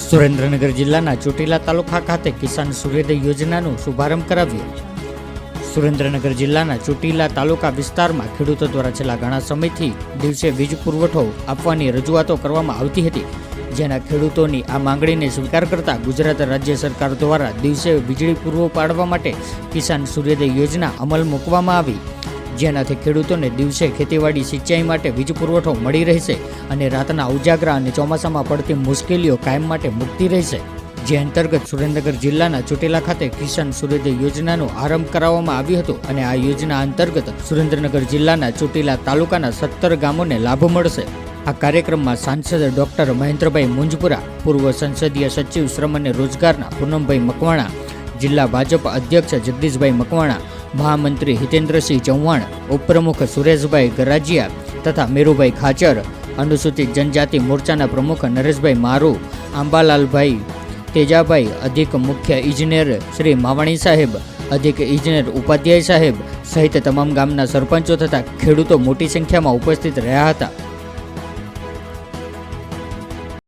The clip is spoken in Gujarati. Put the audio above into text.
સુરેન્દ્રનગર જિલ્લાના ચોટીલા તાલુકા ખાતે કિસાન સૂર્યોદય યોજનાનો શુભારંભ કરાવ્યો સુરેન્દ્રનગર જિલ્લાના ચોટીલા તાલુકા વિસ્તારમાં ખેડૂતો દ્વારા છેલ્લા ઘણા સમયથી દિવસે વીજ પુરવઠો આપવાની રજૂઆતો કરવામાં આવતી હતી, જેના ખેડૂતોની આ માંગણીને સ્વીકાર કરતા ગુજરાત રાજ્ય સરકાર દ્વારા દિવસે વીજળી પૂરવો પાડવા માટે કિસાન સૂર્યોદય યોજના અમલ મૂકવામાં આવી. જેનાથી ખેડૂતોને દિવસે ખેતીવાડી સિંચાઈ માટે વીજ પુરવઠો મળી રહેશે અને રાતના ઉજાગરા અને ચોમાસામાં પડતી મુશ્કેલીઓ કાયમ માટે મુક્તિ રહેશે. જે અંતર્ગત સુરેન્દ્રનગર જિલ્લાના ચોટીલા ખાતે કિસાન સૂર્યોદય યોજનાનો આરંભ કરાવવામાં આવ્યો હતો અને આ યોજના અંતર્ગત સુરેન્દ્રનગર જિલ્લાના ચોટીલા તાલુકાના સત્તર ગામોને લાભ મળશે. આ કાર્યક્રમમાં સાંસદ ડોક્ટર મહેન્દ્રભાઈ મુંજપુરા, પૂર્વ સંસદીય સચિવ શ્રમ અને રોજગારના પૂનમભાઈ મકવાણા, જિલ્લા ભાજપ અધ્યક્ષ જગદીશભાઈ મકવાણા મહામંત્રી હિતેન્દ્રસિંહ ચૌહાણ, ઉપપ્રમુખ સુરેશભાઈ ગરાજીયા તથા મેરુભાઈ ખાચર, અનુસૂચિત જનજાતિ મોરચાના પ્રમુખ નરેશભાઈ મારુ, આંબાલાલભાઈ તેજાભાઈ, અધિક મુખ્ય ઇજનેર શ્રી માવાણી સાહેબ, અધિક ઇજનેર ઉપાધ્યાય સાહેબ સહિત તમામ ગામના સરપંચો તથા ખેડૂતો મોટી સંખ્યામાં ઉપસ્થિત રહ્યા હતા.